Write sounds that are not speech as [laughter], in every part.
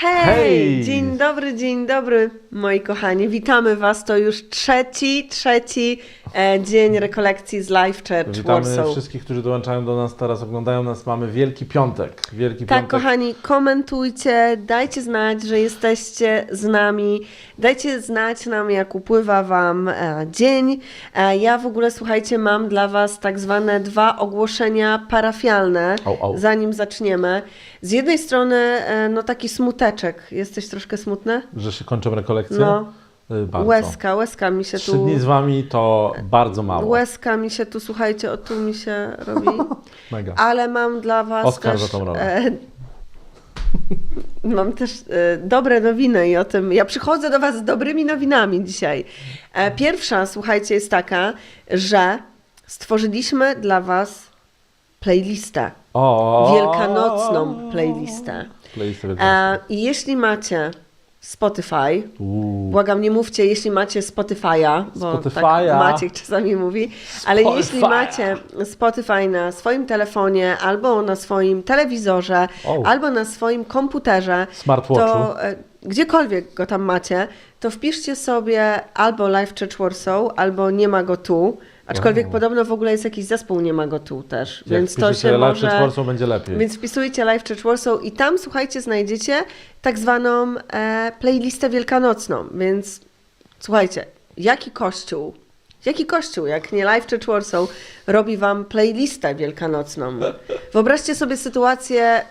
Hej! Hej! Dzień dobry, dzień dobry, moi kochani. Witamy Was. To już trzeci, trzeci e, dzień rekolekcji z Life Church Witamy Warsaw. wszystkich, którzy dołączają do nas teraz, oglądają nas. Mamy Wielki Piątek. Wielki Tak, Piątek. kochani, komentujcie, dajcie znać, że jesteście z nami. Dajcie znać nam, jak upływa Wam e, dzień. E, ja w ogóle, słuchajcie, mam dla Was tak zwane dwa ogłoszenia parafialne, Au, au. zanim zaczniemy. Z jednej strony, e, no taki smuteczek. Jesteś troszkę smutny? Że się kończą rekolekcje? No. Y, Bardzo. Łezka, łezka mi się Trzy tu... dni z wami to bardzo mało. Łezka mi się tu, słuchajcie, o tu mi się robi. [laughs] Mega. Ale mam dla Was Oskar też... za tą rolę. E, [laughs] mam też e, dobre nowiny i o tym... Ja przychodzę do Was z dobrymi nowinami dzisiaj. E, pierwsza, słuchajcie, jest taka, że stworzyliśmy dla Was playlistę. O! Wielkanocną playlistę. E, I jeśli macie Spotify, Uuu. Błagam, nie mówcie, jeśli macie Spotify'a, bo Spotify'a. tak Maciek czasami mówi, ale Spotify'a. jeśli macie Spotify na swoim telefonie, albo na swoim telewizorze, O. albo na swoim komputerze, Smartwatchu. to e, gdziekolwiek go tam macie, to wpiszcie sobie albo Live Church Warsaw, albo Nie ma go tu, aczkolwiek Wow. podobno w ogóle jest jakiś zespół Nie ma go tu też, Jak więc to się Live może... Warsaw będzie lepiej. Więc wpisujcie Live Church Warsaw i tam, słuchajcie, znajdziecie tak zwaną e, playlistę wielkanocną. Więc słuchajcie, jaki kościół, jaki kościół, jak nie Live Church Warsaw, robi wam playlistę wielkanocną? Wyobraźcie sobie sytuację,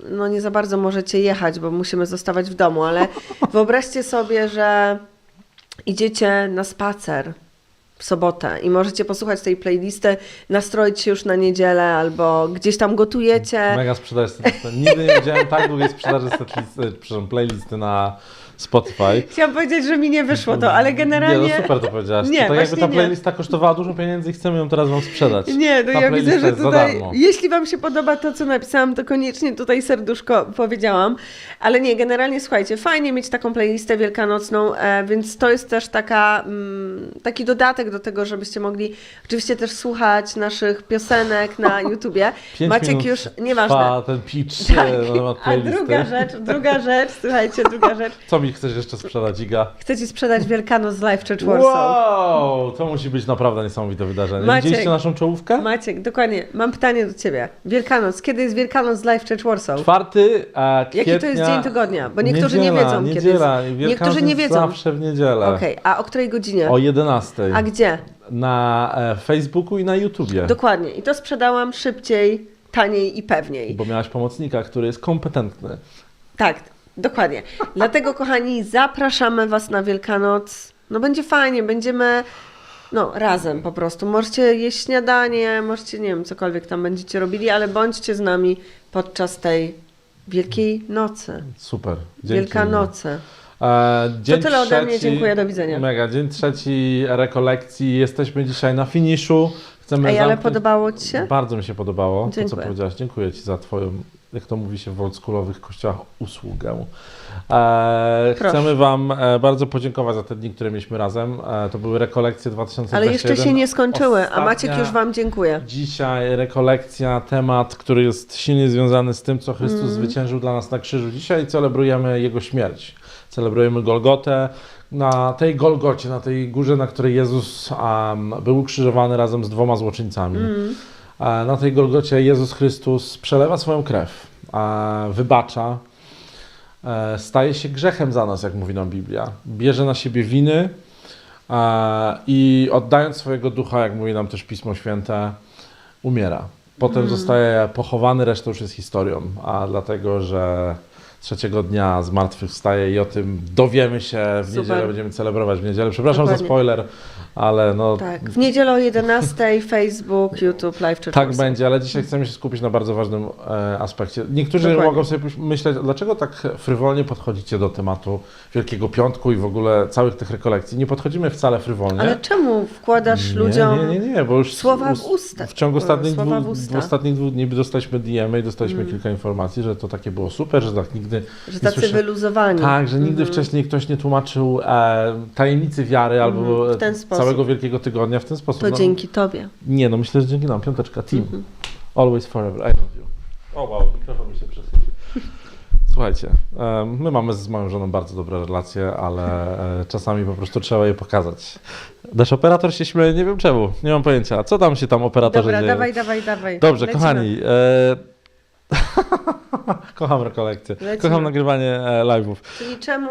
no nie za bardzo możecie jechać, bo musimy zostawać w domu, ale wyobraźcie sobie, że idziecie na spacer sobotę i możecie posłuchać tej playlisty, nastroić się już na niedzielę albo gdzieś tam gotujecie. Mega sprzedaż. Nigdy nie widziałem tak długiej sprzedaży setlisty, przepraszam, playlisty na Spotify. Chciałam powiedzieć, że mi nie wyszło to, ale generalnie... Nie, no super to powiedziałaś. Nie, to tak jakby ta nie. playlista kosztowała dużo pieniędzy i chcemy ją teraz wam sprzedać. Nie, no ta ja widzę, że tutaj, jeśli Wam się podoba to, co napisałam, to koniecznie tutaj serduszko powiedziałam. Ale nie, generalnie słuchajcie, fajnie mieć taką playlistę wielkanocną, e, więc to jest też taka, mm, taki dodatek do tego, żebyście mogli oczywiście też słuchać naszych piosenek na [laughs] YouTubie. Pięć Maciek już, nieważne. Trwa ten pitch Tak. e, na temat A playlisty. druga rzecz, druga rzecz, słuchajcie, druga [laughs] rzecz. Co mi chcesz jeszcze sprzedać, Iga? Chcę Ci sprzedać Wielkanoc z Live Church Warsaw. Wow! To musi być naprawdę niesamowite wydarzenie. Maciek. Widzieliście naszą czołówkę? Maciek, dokładnie, mam pytanie do Ciebie. Wielkanoc, kiedy jest Wielkanoc z Live Church Warsaw? Czwarty e, kwietnia... Jaki to jest dzień tygodnia? Bo niektórzy nie niedziela, wiedzą, kiedy niedziela. jest. Wielkanoc Niektórzy nie jest wiedzą. zawsze w niedzielę. Okej, a o której godzinie? O 11. A gdzie? Na e, Facebooku i na YouTubie. Dokładnie. I to sprzedałam szybciej, taniej i pewniej. Bo miałaś pomocnika, który jest kompetentny. Tak, dokładnie. Dlatego, kochani, zapraszamy Was na Wielkanoc. No będzie fajnie, będziemy no, razem po prostu. Możecie jeść śniadanie, możecie, nie wiem, cokolwiek tam będziecie robili, ale bądźcie z nami podczas tej Wielkiej Nocy. Super. Dzięki. Wielkanocy. E, dzień tyle ode mnie, trzeci- dziękuję, do widzenia. Mega, dzień trzeci rekolekcji. Jesteśmy dzisiaj na finiszu. Chcemy Ej, ale zamknąć- podobało Ci się? Bardzo mi się podobało to, co Dziękuję. powiedziałaś. Dziękuję Ci za Twoją, jak to mówi się w oldschoolowych kościołach, usługę. E, chcemy Wam e, bardzo podziękować za te dni, które mieliśmy razem. E, to były rekolekcje 2021. Ale jeszcze się nie skończyły, a Ostatnia- Maciek już Wam dziękuję. Dzisiaj rekolekcja, temat, który jest silnie związany z tym, co Chrystus Mm. zwyciężył dla nas na krzyżu. Dzisiaj celebrujemy Jego śmierć. Celebrujemy Golgotę. Na tej Golgocie, na tej górze, na której Jezus um, był ukrzyżowany razem z dwoma złoczyńcami. Mm. Na tej Golgocie Jezus Chrystus przelewa swoją krew, wybacza, e, staje się grzechem za nas, jak mówi nam Biblia. Bierze na siebie winy e, i oddając swojego ducha, jak mówi nam też Pismo Święte, umiera. Potem zostaje pochowany, reszta już jest historią, a dlatego, że trzeciego dnia zmartwychwstaje i o tym dowiemy się w Super. niedzielę, będziemy celebrować w niedzielę. Przepraszam Dokładnie. za spoiler, ale no Tak, w niedzielę o 11 Facebook, YouTube, Live Church Tak będzie, ale dzisiaj chcemy się skupić na bardzo ważnym e, aspekcie. Niektórzy Dokładnie. mogą sobie myśleć, dlaczego tak frywolnie podchodzicie do tematu Wielkiego Piątku i w ogóle całych tych rekolekcji. Nie podchodzimy wcale frywolnie. Ale czemu wkładasz nie, ludziom Nie, nie, nie, bo już słowa w us- usta? W ciągu ostatnich, dwóch, w usta. ostatnich dwóch dni dostaliśmy DM i dostaliśmy kilka informacji, że to takie było super, że tak nigdy że nie tacy słyszę- wyluzowani? tak, że nigdy Mhm. wcześniej ktoś nie tłumaczył e, tajemnicy wiary albo sposób. całego Wielkiego Tygodnia w ten sposób. To No, dzięki Tobie. Nie, no myślę, że dzięki nam. Piąteczka, team. Mhm. Always forever. I love you. O wow, mikrofon mi się przesypił. Słuchajcie, my mamy z moją żoną bardzo dobre relacje, ale e, czasami po prostu trzeba je pokazać. Nasz operator się śmieje, nie wiem czemu, nie mam pojęcia. Co tam się tam operatorze Dobra, dzieje? dawaj, dawaj, dawaj. Dobrze, Lecimy. kochani. E... [laughs] Kocham rekolekcje. Lecimy. Kocham nagrywanie e, live'ów. Czyli czemu,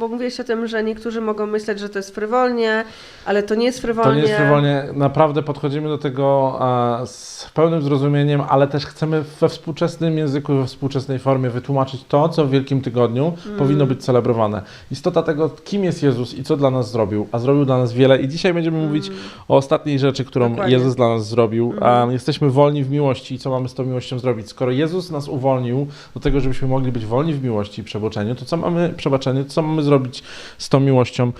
bo mówiłeś o tym, że niektórzy mogą myśleć, że to jest frywolnie, ale to nie jest frywolnie. To nie jest frywolnie. Naprawdę podchodzimy do tego e, z pełnym zrozumieniem, ale też chcemy we współczesnym języku, we współczesnej formie wytłumaczyć to, co w Wielkim Tygodniu Mm. powinno być celebrowane. Istota tego, kim jest Jezus i co dla nas zrobił, a zrobił dla nas wiele. I dzisiaj będziemy mówić o ostatniej rzeczy, którą Mm. Dokładnie. Mm. Jezus dla nas zrobił. A jesteśmy wolni w miłości i co mamy z tą miłością zrobić? Skoro Jezus nas uwolnił do tego, żebyśmy mogli być wolni w miłości i przebaczeniu, to co mamy, przebaczeniu, to co mamy zrobić z tą miłością?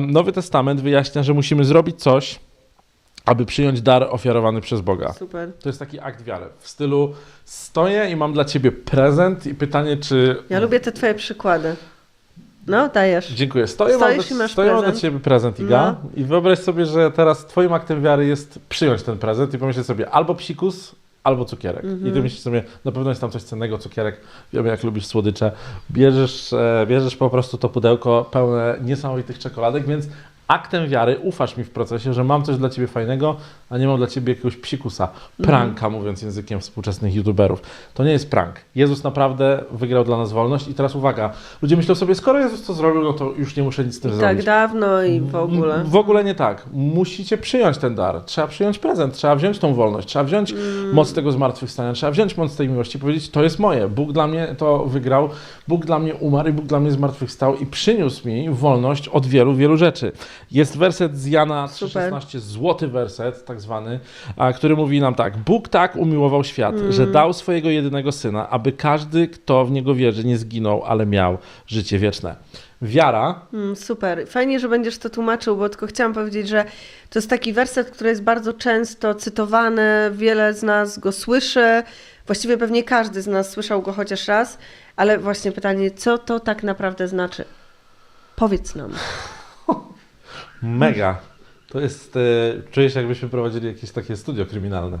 Nowy Testament wyjaśnia, że musimy zrobić coś, aby przyjąć dar ofiarowany przez Boga. Super. To jest taki akt wiary. W stylu stoję i mam dla ciebie prezent i pytanie, czy. Ja lubię te twoje przykłady. No, dajesz. Dziękuję. Stoję, Stoisz mam, i masz stoję mam dla ciebie prezent, Iga. I wyobraź sobie, że teraz twoim aktem wiary jest przyjąć ten prezent i pomyśleć sobie albo psikus, albo cukierek. Mhm. I ty myślisz sobie, na pewno jest tam coś cennego, cukierek, wiemy jak lubisz słodycze. Bierzesz, e, bierzesz po prostu to pudełko pełne niesamowitych czekoladek, więc aktem wiary ufasz mi w procesie, że mam coś dla ciebie fajnego, a nie mam dla ciebie jakiegoś psikusa. Pranka, mówiąc językiem współczesnych youtuberów. To nie jest prank. Jezus naprawdę wygrał dla nas wolność i teraz uwaga, ludzie myślą sobie, skoro Jezus to zrobił, no to już nie muszę nic z tym I zrobić. tak dawno i w ogóle. W ogóle nie tak. Musicie przyjąć ten dar. Trzeba przyjąć prezent, trzeba wziąć tą wolność, trzeba wziąć Mm. moc tego zmartwychwstania, trzeba wziąć moc tej miłości i powiedzieć, to jest moje. Bóg dla mnie to wygrał, Bóg dla mnie umarł i Bóg dla mnie zmartwychwstał i przyniósł mi wolność od wielu, wielu rzeczy. Jest werset z Jana Super. 3,16, złoty werset, tak zwany, a, który mówi nam tak. Bóg tak umiłował świat, Mm. że dał swojego jedynego syna, aby każdy, kto w niego wierzy, nie zginął, ale miał życie wieczne. Wiara Mm, super. Fajnie, że będziesz to tłumaczył, bo tylko chciałam powiedzieć, że to jest taki werset, który jest bardzo często cytowany, wiele z nas go słyszy, właściwie pewnie każdy z nas słyszał go chociaż raz, ale właśnie pytanie, co to tak naprawdę znaczy? Powiedz nam. [laughs] Mega. To jest, e, czuję się jakbyśmy prowadzili jakieś takie studio kryminalne.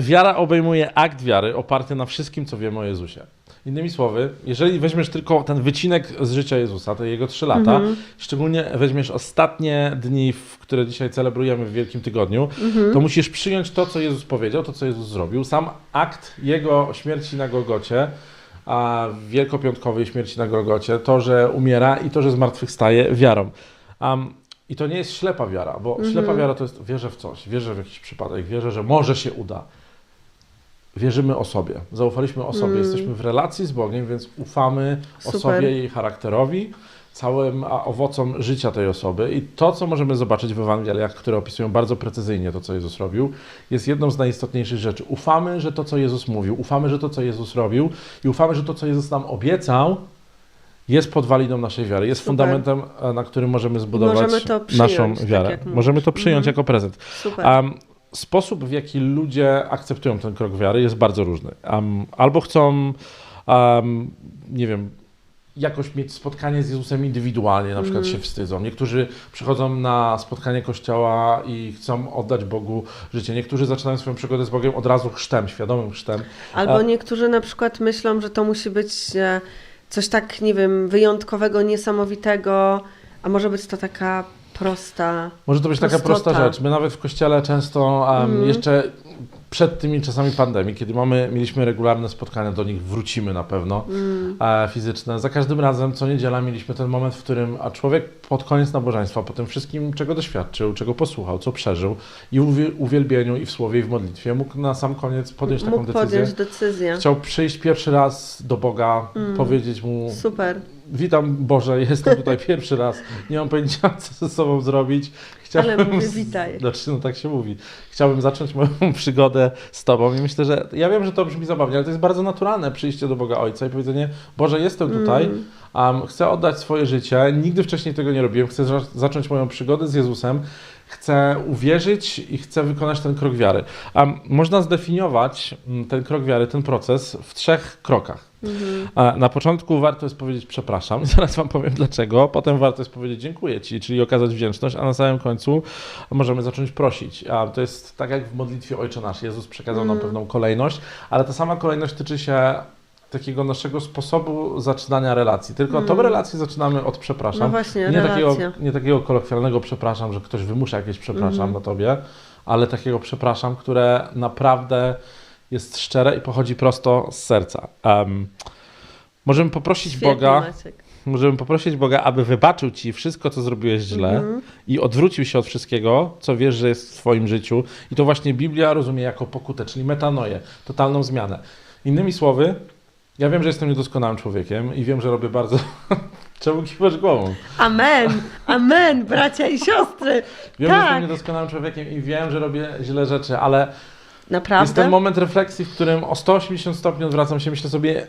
Wiara obejmuje akt wiary oparty na wszystkim, co wiemy o Jezusie. Innymi słowy, jeżeli weźmiesz tylko ten wycinek z życia Jezusa, to jego trzy lata, Mhm. szczególnie weźmiesz ostatnie dni, w które dzisiaj celebrujemy w Wielkim Tygodniu, Mhm. to musisz przyjąć to, co Jezus powiedział, to, co Jezus zrobił. Sam akt Jego śmierci na Golgocie, a wielkopiątkowej śmierci na Golgocie, to, że umiera i to, że zmartwychwstaje wiarą. Um, I to nie jest ślepa wiara, bo Mhm. ślepa wiara to jest wierzę w coś, wierzę w jakiś przypadek, wierzę, że może się uda. Wierzymy o sobie, zaufaliśmy o sobie, Mm. jesteśmy w relacji z Bogiem, więc ufamy Super. osobie, jej charakterowi, całym owocom życia tej osoby. I to, co możemy zobaczyć w Ewangeliach, które opisują bardzo precyzyjnie to, co Jezus robił, jest jedną z najistotniejszych rzeczy. Ufamy, że to, co Jezus mówił, ufamy, że to, co Jezus robił i ufamy, że to, co Jezus nam obiecał, jest podwaliną naszej wiary, jest Super. fundamentem, e, na którym możemy zbudować możemy to przyjąć, naszą tak wiarę. mówisz. możemy to przyjąć Mhm. jako prezent. Super. Um, sposób, w jaki ludzie akceptują ten krok wiary, jest bardzo różny. Um, albo chcą, um, nie wiem, jakoś mieć spotkanie z Jezusem indywidualnie, na przykład Mhm. się wstydzą. Niektórzy przychodzą na spotkanie kościoła i chcą oddać Bogu życie. Niektórzy zaczynają swoją przygodę z Bogiem od razu chrztem, świadomym chrztem. Albo a- niektórzy na przykład myślą, że to musi być e, coś tak, nie wiem, wyjątkowego, niesamowitego, a może być to taka prosta. Może to być taka Prostota. prosta rzecz. My nawet w kościele często um, Mhm. jeszcze przed tymi czasami pandemii, kiedy mamy, mieliśmy regularne spotkania, do nich wrócimy na pewno, Mm, e, fizyczne. Za każdym razem, co niedziela, mieliśmy ten moment, w którym a człowiek pod koniec nabożeństwa, po tym wszystkim, czego doświadczył, czego posłuchał, co przeżył, i w uwie- uwielbieniu, i w słowie, i w modlitwie, mógł na sam koniec podjąć taką mógł decyzję. podjąć decyzję. Chciał przyjść pierwszy raz do Boga, Mm. powiedzieć mu: Super. Witam Boże, jestem tutaj [laughs] pierwszy raz, nie mam pojęcia, co ze sobą zrobić. Ale mówię, witaj. Znaczy, no tak się mówi. Chciałbym zacząć moją [laughs] przygodę z Tobą i myślę, że ja wiem, że to brzmi zabawnie, ale to jest bardzo naturalne przyjście do Boga Ojca i powiedzenie, Boże, jestem tutaj, um, chcę oddać swoje życie, nigdy wcześniej tego nie robiłem, chcę za- zacząć moją przygodę z Jezusem, chcę uwierzyć i chcę wykonać ten krok wiary. Um, można zdefiniować mm, ten krok wiary, ten proces w trzech krokach. Mhm. A Na początku warto jest powiedzieć przepraszam, [laughs] zaraz wam powiem dlaczego, potem warto jest powiedzieć dziękuję ci, czyli okazać wdzięczność, a na samym końcu możemy zacząć prosić. A to jest tak jak w modlitwie Ojcze Nasz, Jezus przekazał nam Mm. pewną kolejność, ale ta sama kolejność tyczy się takiego naszego sposobu zaczynania relacji. Tylko tą relację zaczynamy od przepraszam. Mm. No właśnie, nie, takiego, relacja. nie takiego kolokwialnego przepraszam, że ktoś wymusza jakieś przepraszam Mhm. na tobie, ale takiego przepraszam, które naprawdę jest szczere i pochodzi prosto z serca. Em, możemy poprosić Świetnie, Boga, Maciek. możemy poprosić Boga, aby wybaczył ci wszystko, co zrobiłeś źle Mhm. i odwrócił się od wszystkiego, co wiesz, że jest w twoim życiu. I to właśnie Biblia rozumie jako pokutę, czyli metanoję, totalną zmianę. Innymi słowy, ja wiem, że jestem niedoskonałym człowiekiem i wiem, że robię bardzo... [laughs] Czemu kiwasz głową? Amen, amen, bracia i siostry. Wiem, że jestem tak, niedoskonałym człowiekiem i wiem, że robię źle rzeczy, ale jest naprawdę. ten moment refleksji, w którym o 180 stopni odwracam się, myślę sobie,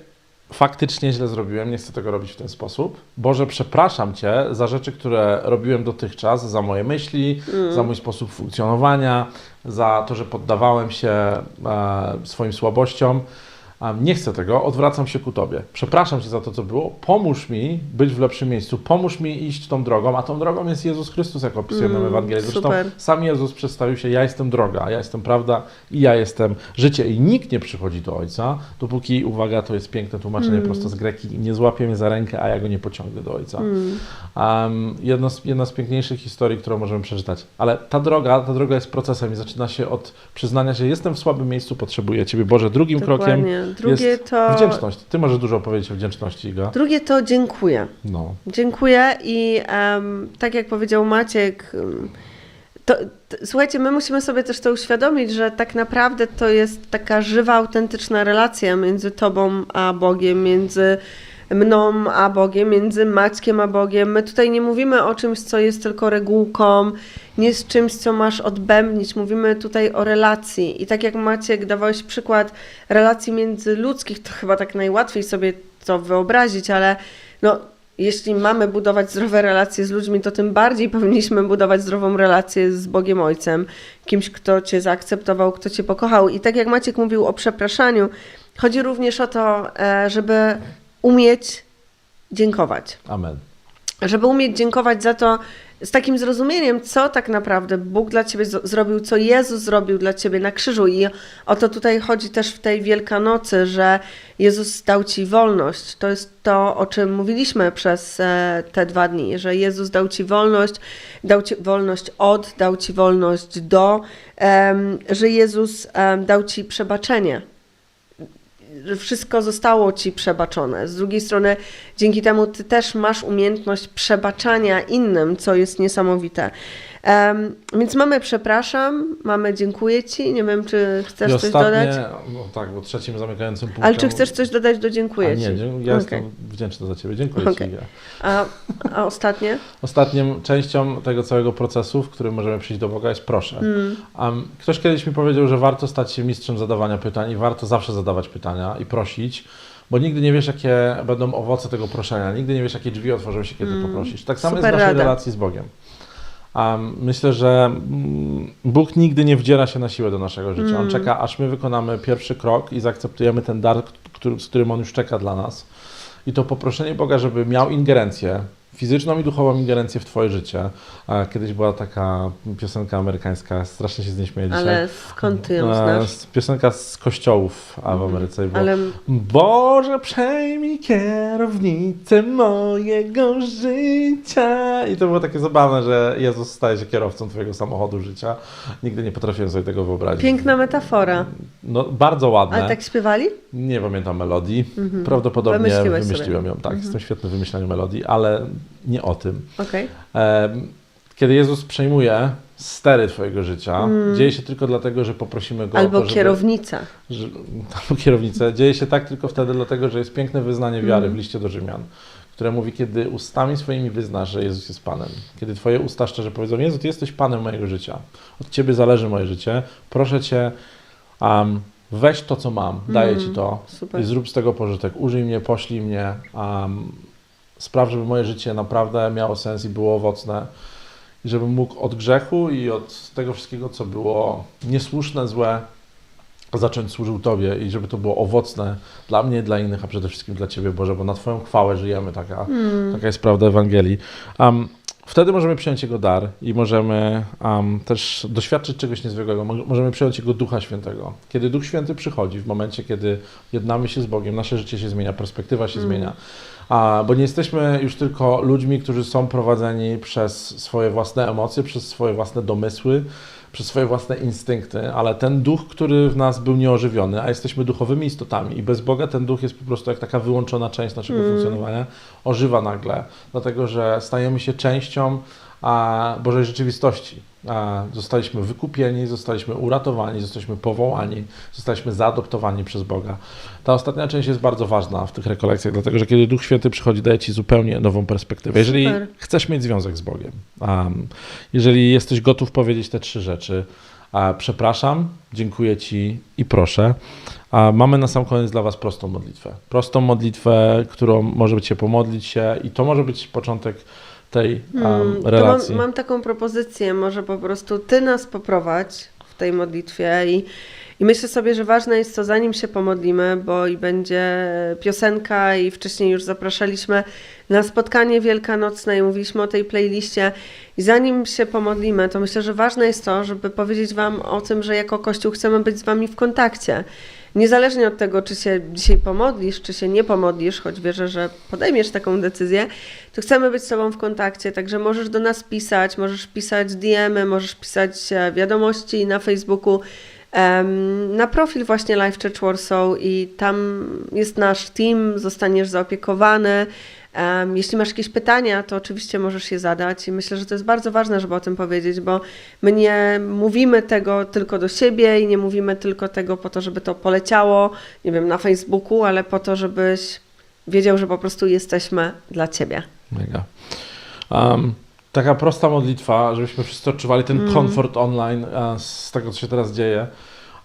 faktycznie źle zrobiłem, nie chcę tego robić w ten sposób. Boże, przepraszam Cię za rzeczy, które robiłem dotychczas, za moje myśli, Mm. za mój sposób funkcjonowania, za to, że poddawałem się e, swoim słabościom. Nie chcę tego, odwracam się ku Tobie. Przepraszam Cię za to, co było. Pomóż mi być w lepszym miejscu. Pomóż mi iść tą drogą, a tą drogą jest Jezus Chrystus, jak opisuje nam Mm, Ewangelii. Zresztą super. sam Jezus przedstawił się, ja jestem droga, ja jestem prawda i ja jestem życie. I nikt nie przychodzi do Ojca, dopóki, uwaga, to jest piękne tłumaczenie Mm. prosto z Greki, nie złapie mnie za rękę, a ja go nie pociągnę do Ojca. Mm. Um, jedno z, jedna z piękniejszych historii, którą możemy przeczytać. Ale ta droga, ta droga jest procesem i zaczyna się od przyznania się, jestem w słabym miejscu, potrzebuję Ciebie. Boże, drugim krokiem Dokładnie. Drugie to. wdzięczność. Ty możesz dużo opowiedzieć o wdzięczności, Iga. Drugie to dziękuję. No. Dziękuję i em, tak jak powiedział Maciek, to, t, słuchajcie, my musimy sobie też to uświadomić, że tak naprawdę to jest taka żywa, autentyczna relacja między Tobą a Bogiem, między mną a Bogiem, między Maćkiem a Bogiem. My tutaj nie mówimy o czymś, co jest tylko regułką, nie z czymś, co masz odbębnić. Mówimy tutaj o relacji. I tak jak Maciek dawałeś przykład relacji międzyludzkich, to chyba tak najłatwiej sobie to wyobrazić, ale no, jeśli mamy budować zdrowe relacje z ludźmi, to tym bardziej powinniśmy budować zdrową relację z Bogiem Ojcem, kimś, kto Cię zaakceptował, kto Cię pokochał. I tak jak Maciek mówił o przepraszaniu, chodzi również o to, e, żeby umieć dziękować. Amen. Żeby umieć dziękować za to z takim zrozumieniem, co tak naprawdę Bóg dla Ciebie zrobił, co Jezus zrobił dla Ciebie na krzyżu. I o to tutaj chodzi też w tej Wielkanocy, że Jezus dał Ci wolność. To jest to, o czym mówiliśmy przez e, te dwa dni, że Jezus dał Ci wolność, dał Ci wolność od, dał Ci wolność do, że Jezus dał Ci przebaczenie wszystko zostało ci przebaczone. Z drugiej strony, dzięki temu ty też masz umiejętność przebaczania innym, co jest niesamowite. Em, więc mamy przepraszam, mamy dziękuję ci. Nie wiem, czy chcesz I coś ostatnie, dodać. no tak, bo trzecim zamykającym punktem... Ale czy chcesz coś dodać do dziękuję nie, ci? dzie- ja jestem wdzięczny za Ciebie. Dziękuję Ci, Okej. Iga. A, a ostatnie? [laughs] Ostatnią częścią tego całego procesu, w którym możemy przyjść do Boga jest proszę. Mm, Um, ktoś kiedyś mi powiedział, że warto stać się mistrzem zadawania pytań i warto zawsze zadawać pytania i prosić, bo nigdy nie wiesz, jakie będą owoce tego proszenia, nigdy nie wiesz, jakie drzwi otworzą się, kiedy Mm, poprosisz. Tak samo jest w naszej rada. relacji z Bogiem. Myślę, że mm, Bóg nigdy nie wdziera się na siłę do naszego życia. On Mm. czeka, aż my wykonamy pierwszy krok i zaakceptujemy ten dar, który, z którym On już czeka dla nas. I to poproszenie Boga, żeby miał ingerencję, fizyczną i duchową ingerencję w Twoje życie. Kiedyś była taka piosenka amerykańska, strasznie się z niej śmieję dzisiaj. ale skąd ty ją E, znasz? Piosenka z kościołów a w Ameryce. i było, Ale Boże, przejmij kierownicę mojego życia. I to było takie zabawne, że Jezus staje się kierowcą Twojego samochodu życia. Nigdy nie potrafiłem sobie tego wyobrazić. piękna metafora. No, bardzo ładne. Ale tak śpiewali? Nie pamiętam melodii. Mhm. Prawdopodobnie wymyśliłem ją. Tak, jestem świetny w wymyślaniu melodii, ale nie o tym. Em, Kiedy Jezus przejmuje stery Twojego życia, dzieje się tylko dlatego, że poprosimy Go o Albo to, żeby... kierownica. że, [laughs] albo kierownicę. Dzieje się tak tylko wtedy, dlatego że jest piękne wyznanie wiary w liście do Rzymian, które mówi, kiedy ustami swoimi wyznasz, że Jezus jest Panem. Kiedy Twoje usta szczerze powiedzą, Jezu, Ty jesteś Panem mojego życia. Od Ciebie zależy moje życie. Proszę Cię, um, weź to, co mam, daję Ci to Super. i zrób z tego pożytek. Użyj mnie, poślij mnie. Um, spraw, żeby moje życie naprawdę miało sens i było owocne. I żebym mógł od grzechu i od tego wszystkiego, co było niesłuszne, złe, zacząć służył Tobie i żeby to było owocne dla mnie, dla innych, a przede wszystkim dla Ciebie, Boże, bo na Twoją chwałę żyjemy, taka, Mm. taka jest prawda Ewangelii. Um, Wtedy możemy przyjąć Jego dar i możemy um, też doświadczyć czegoś niezwykłego. Mo- Możemy przyjąć Jego Ducha Świętego. Kiedy Duch Święty przychodzi, w momencie, kiedy jednamy się z Bogiem, nasze życie się zmienia, perspektywa się zmienia. Bo nie jesteśmy już tylko ludźmi, którzy są prowadzeni przez swoje własne emocje, przez swoje własne domysły, przez swoje własne instynkty, ale ten duch, który w nas był nieożywiony, a jesteśmy duchowymi istotami i bez Boga ten duch jest po prostu jak taka wyłączona część naszego funkcjonowania, ożywa nagle, dlatego że stajemy się częścią a, Bożej rzeczywistości. Zostaliśmy wykupieni, zostaliśmy uratowani, zostaliśmy powołani, zostaliśmy zaadoptowani przez Boga. Ta ostatnia część jest bardzo ważna w tych rekolekcjach, dlatego że kiedy Duch Święty przychodzi, daje Ci zupełnie nową perspektywę. Jeżeli Super. chcesz mieć związek z Bogiem, um, jeżeli jesteś gotów powiedzieć te trzy rzeczy, przepraszam, dziękuję Ci i proszę, a mamy na sam koniec dla Was prostą modlitwę. Prostą modlitwę, którą może być się pomodlić się i to może być początek tej um, relacji. Mam, mam taką propozycję, może po prostu ty nas poprowadź w tej modlitwie i, i myślę sobie, że ważne jest to, zanim się pomodlimy, bo i będzie piosenka i wcześniej już zapraszaliśmy na spotkanie wielkanocne i mówiliśmy o tej playliście i zanim się pomodlimy, to myślę, że ważne jest to, żeby powiedzieć Wam o tym, że jako Kościół chcemy być z Wami w kontakcie. Niezależnie od tego, czy się dzisiaj pomodlisz, czy się nie pomodlisz, choć wierzę, że podejmiesz taką decyzję, to chcemy być z Tobą w kontakcie, także możesz do nas pisać, możesz pisać DM-y, możesz pisać e, wiadomości na Facebooku, na profil właśnie Live Church Warsaw i tam jest nasz team, zostaniesz zaopiekowany. Jeśli masz jakieś pytania, to oczywiście możesz je zadać i myślę, że to jest bardzo ważne, żeby o tym powiedzieć, bo my nie mówimy tego tylko do siebie i nie mówimy tylko tego po to, żeby to poleciało, nie wiem, na Facebooku, ale po to, żebyś wiedział, że po prostu jesteśmy dla Ciebie. Mega. Um, taka prosta modlitwa, żebyśmy wszyscy odczuwali ten Mm. komfort online e, z tego, co się teraz dzieje,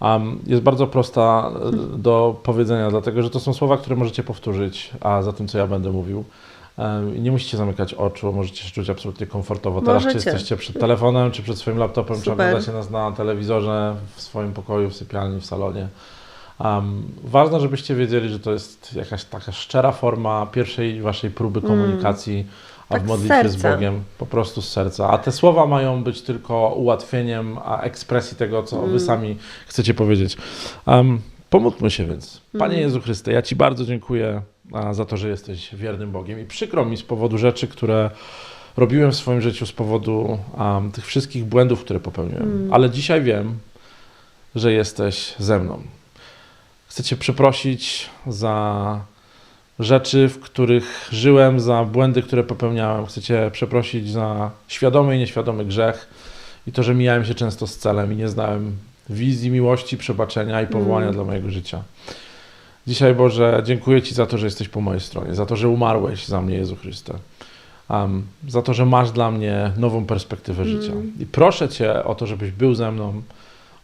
um, jest bardzo prosta e, do powiedzenia, dlatego że to są słowa, które możecie powtórzyć, a za tym, co ja będę mówił. Um, nie musicie zamykać oczu, możecie się czuć absolutnie komfortowo. Teraz, czy Możecie. jesteście przed telefonem, czy przed swoim laptopem, czy Super. oglądacie nas na telewizorze, w swoim pokoju, w sypialni, w salonie. Um, ważne, żebyście wiedzieli, że to jest jakaś taka szczera forma pierwszej waszej próby komunikacji, a Tak w z modlitwie z. Bogiem, po prostu z serca. A te słowa mają być tylko ułatwieniem a ekspresji tego, co wy sami chcecie powiedzieć. Um, pomódlmy się więc. Panie Jezu Chryste, ja Ci bardzo dziękuję za to, że jesteś wiernym Bogiem i przykro mi z powodu rzeczy, które robiłem w swoim życiu, z powodu um, tych wszystkich błędów, które popełniłem. Ale dzisiaj wiem, że jesteś ze mną. Chcę Cię przeprosić za rzeczy, w których żyłem, za błędy, które popełniałem. Chcę Cię przeprosić za świadomy i nieświadomy grzech i to, że mijałem się często z celem i nie znałem wizji, miłości, przebaczenia i powołania dla mojego życia. Dzisiaj, Boże, dziękuję Ci za to, że jesteś po mojej stronie, za to, że umarłeś za mnie, Jezu Chryste. Um, za to, że masz dla mnie nową perspektywę życia. I proszę Cię o to, żebyś był ze mną.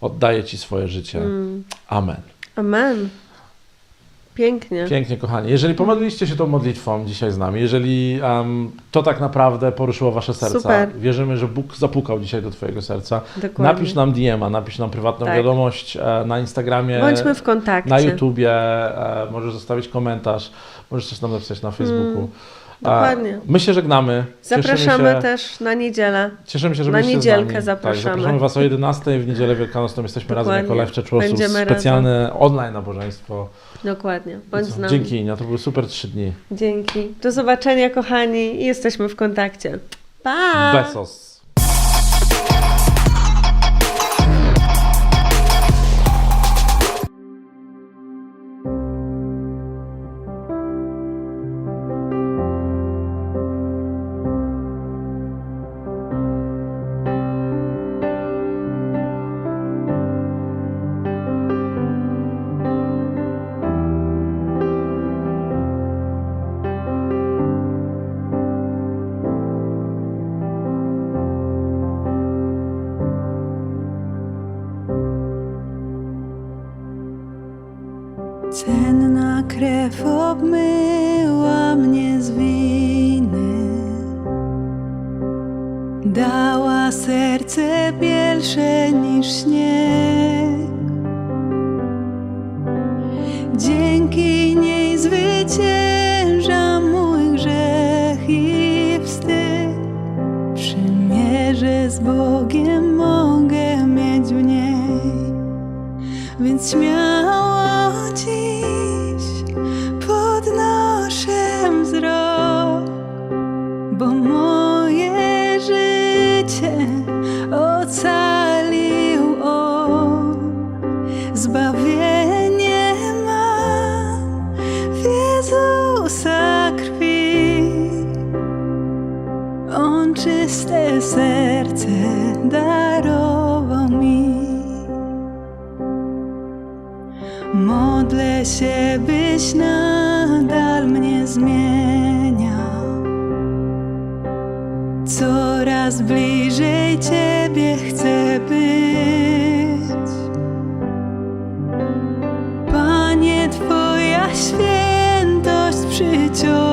Oddaję Ci swoje życie. Mm. Amen. Amen. Pięknie. Pięknie, kochani. Jeżeli pomodliliście się tą modlitwą dzisiaj z nami, jeżeli um, to tak naprawdę poruszyło wasze serca, Super. wierzymy, że Bóg zapukał dzisiaj do twojego serca, Dokładnie. napisz nam DM-a, napisz nam prywatną Tak. wiadomość e, na Instagramie, Bądźmy w kontakcie. na YouTubie, e, możesz zostawić komentarz, możesz też nam napisać na Facebooku. Mm, dokładnie. My się żegnamy. Zapraszamy się, też na niedzielę. Cieszymy się, że na niedzielkę nami. zapraszamy. Tak, zapraszamy Was o 11 w niedzielę wielkanocną. Jesteśmy razem jako Dokładnie. Live Church. Będziemy Specjalne online nabożeństwo. Dokładnie. Bądź z nami. Dzięki, Inia, to były super trzy dni. Dzięki. Do zobaczenia, kochani. i Jesteśmy w kontakcie. Pa! Besos. Bogiem mogę mieć w niej, więc śmiało. Modlę się, byś nadal mnie zmieniał. Coraz bliżej Ciebie chcę być. Panie, Twoja świętość przyciąga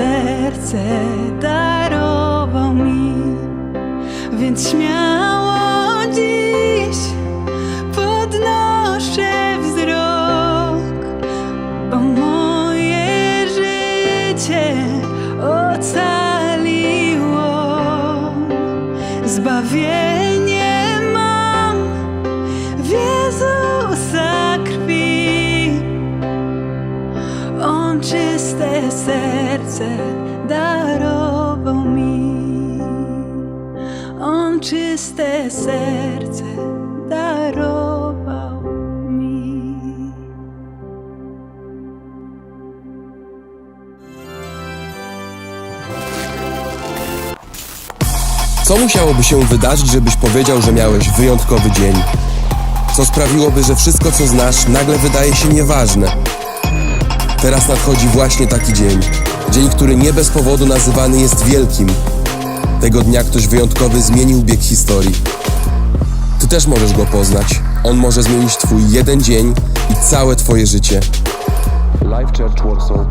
serce darował mi. Więc śmiało serce darował mi. On czyste serce darował mi. Co musiałoby się wydarzyć, żebyś powiedział, że miałeś wyjątkowy dzień? Co sprawiłoby, że wszystko, co znasz, nagle wydaje się nieważne? Teraz nadchodzi właśnie taki dzień. Dzień, który nie bez powodu nazywany jest wielkim. Tego dnia ktoś wyjątkowy zmienił bieg historii. Ty też możesz go poznać. On może zmienić Twój jeden dzień i całe Twoje życie. Life Church Warsaw